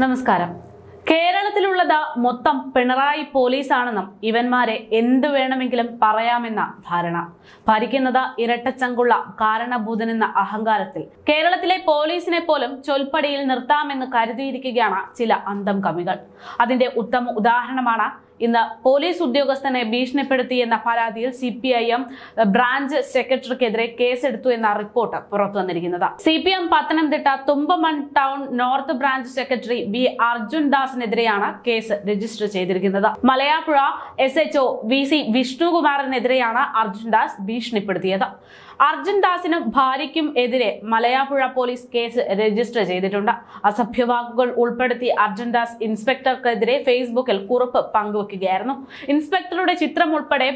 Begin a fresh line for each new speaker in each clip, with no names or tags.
നമസ്കാരം. കേരളത്തിലുള്ളത് മൊത്തം പിണറായി പോലീസാണെന്നും ഇവന്മാരെ എന്ത് വേണമെങ്കിലും പറയാമെന്ന ധാരണ. ഭരിക്കുന്നത് ഇരട്ടച്ചങ്കുള്ള കാരണഭൂതനെന്ന അഹങ്കാരത്തിൽ. കേരളത്തിലെ പോലീസിനെ പോലും ചൊൽപ്പടിയിൽ നിർത്താമെന്ന് കരുതിയിരിക്കുകയാണ് ചില അന്തം കവികൾ അതിന്റെ ഉത്തമ ഉദാഹരണമാണ് ഇന്ന് പോലീസ് ഉദ്യോഗസ്ഥനെ ഭീഷണിപ്പെടുത്തി എന്ന പരാതിയിൽ C P I M branch സെക്രട്ടറിക്കെതിരെ കേസെടുത്തു എന്ന റിപ്പോർട്ട് പുറത്തു വന്നിരിക്കുന്നത്. C P M Pathanamthitta Thumpamon town north branch secretary B Arjun ദാസിനെതിരെയാണ് case register ചെയ്തിരിക്കുന്നത്. Malayalapuzha S H O V C വിഷ്ണുകുമാറിനെതിരെയാണ് Arjun Das ഭീഷണിപ്പെടുത്തിയത്. അർജുൻ ദാസിനും ഭാര്യയ്ക്കും എതിരെ മലയാപ്പുഴ പോലീസ് കേസ് രജിസ്റ്റർ ചെയ്തിട്ടുണ്ട്. അസഭ്യവാക്കുകൾ ഉൾപ്പെടുത്തി അർജുൻ ദാസ് ഇൻസ്പെക്ടർക്കെതിരെ ഫേസ്ബുക്കിൽ കുറിപ്പ് പങ്കുവെക്കുകയായിരുന്നു. ഇൻസ്പെക്ടറുടെ ചിത്രം ഉൾപ്പെടെ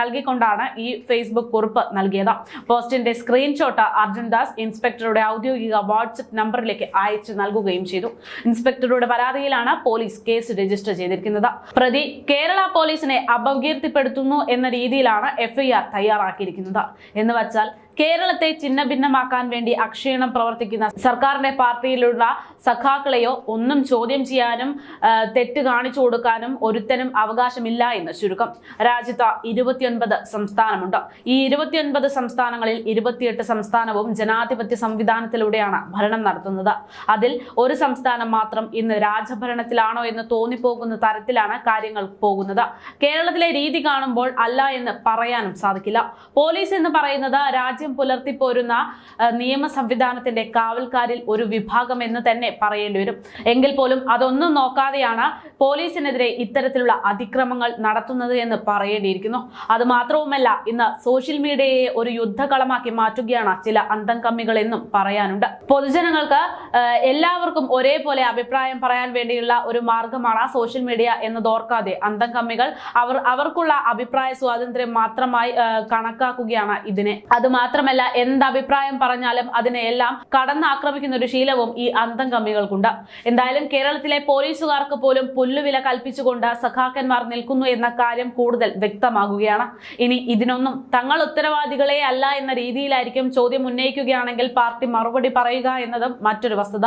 നൽകിക്കൊണ്ടാണ് ഈ ഫേസ്ബുക്ക് കുറിപ്പ് നൽകിയത്. പോസ്റ്റിന്റെ സ്ക്രീൻഷോട്ട് അർജുൻ ദാസ് ഇൻസ്പെക്ടറുടെ ഔദ്യോഗിക വാട്സ്ആപ്പ് നമ്പറിലേക്ക് അയച്ചു നൽകുകയും ചെയ്തു. ഇൻസ്പെക്ടറുടെ പരാതിയിലാണ് പോലീസ് കേസ് രജിസ്റ്റർ ചെയ്തിരിക്കുന്നത്. പ്രതി കേരള പോലീസിനെ അപകീർത്തിപ്പെടുത്തുന്നു എന്ന രീതിയിലാണ് എഫ്ഐആർ തയ്യാറാക്കിയിരിക്കുന്നത്. എന്ന് വച്ചാൽ കേരളത്തെ ചിന്ന ഭിന്നമാക്കാൻ വേണ്ടി അക്ഷീണം പ്രവർത്തിക്കുന്ന സർക്കാരിന്റെ പാർട്ടിയിലുള്ള സഖാക്കളെയോ ഒന്നും ചോദ്യം ചെയ്യാനും തെറ്റ് കാണിച്ചു കൊടുക്കാനും ഒരുത്തനും അവകാശമില്ല എന്ന് ചുരുക്കം. രാജ്യത്ത് ഇരുപത്തിയൊൻപത് സംസ്ഥാനമുണ്ട്. ഈ ഇരുപത്തിയൊൻപത് സംസ്ഥാനങ്ങളിൽ ഇരുപത്തിയെട്ട് സംസ്ഥാനവും ജനാധിപത്യ സംവിധാനത്തിലൂടെയാണ് ഭരണം നടത്തുന്നത്. അതിൽ ഒരു സംസ്ഥാനം മാത്രം ഇന്ന് രാജഭരണത്തിലാണോ എന്ന് തോന്നിപ്പോകുന്ന തരത്തിലാണ് കാര്യങ്ങൾ പോകുന്നത്. കേരളത്തിലെ രീതി കാണുമ്പോൾ അല്ല എന്ന് പറയാനും സാധിക്കില്ല. പോലീസ് എന്ന് പറയുന്നത് രാജ്യം പുലർത്തിപ്പോരുന്ന പോരുന്ന നിയമ സംവിധാനത്തിന്റെ കാവൽക്കാരിൽ ഒരു വിഭാഗം എന്ന് തന്നെ പറയേണ്ടി വരും. എങ്കിൽ പോലും അതൊന്നും നോക്കാതെയാണ് പോലീസിനെതിരെ ഇത്തരത്തിലുള്ള അതിക്രമങ്ങൾ നടത്തുന്നത് എന്ന് പറയേണ്ടിയിരിക്കുന്നു. അത് മാത്രവുമല്ല ഇന്ന് സോഷ്യൽ മീഡിയയെ ഒരു യുദ്ധകളമാക്കി മാറ്റുകയാണ് ചില അന്തം കമ്മികൾ എന്നും പറയാനുണ്ട്. പൊതുജനങ്ങൾക്ക് എല്ലാവർക്കും ഒരേപോലെ അഭിപ്രായം പറയാൻ വേണ്ടിയുള്ള ഒരു മാർഗമാണ് സോഷ്യൽ മീഡിയ എന്ന് ഓർക്കാതെ അന്തം കമ്മികൾ അവർ അവർക്കുള്ള അഭിപ്രായ സ്വാതന്ത്ര്യം മാത്രമായി കണക്കാക്കുകയാണ് ഇതിനെ. അത് മാത്രമല്ല എന്ത് അഭിപ്രായം പറഞ്ഞാലും അതിനെയെല്ലാം കടന്നാക്രമിക്കുന്ന ഒരു ശീലവും ഈ അന്തം കമ്മികൾക്കുണ്ട് എന്തായാലും കേരളത്തിലെ പോലീസുകാർക്ക് പോലും പുല്ലുവില കൽപ്പിച്ചുകൊണ്ട് സഖാക്കന്മാർ നിൽക്കുന്നു എന്ന കാര്യം കൂടുതൽ വ്യക്തമാകുകയാണ്. ഇനി ഇതിനൊന്നും തങ്ങൾ ഉത്തരവാദികളെ അല്ല എന്ന രീതിയിലായിരിക്കും ചോദ്യം ഉന്നയിക്കുകയാണെങ്കിൽ പാർട്ടി മറുപടി പറയുക എന്നതും മറ്റൊരു വസ്തുത.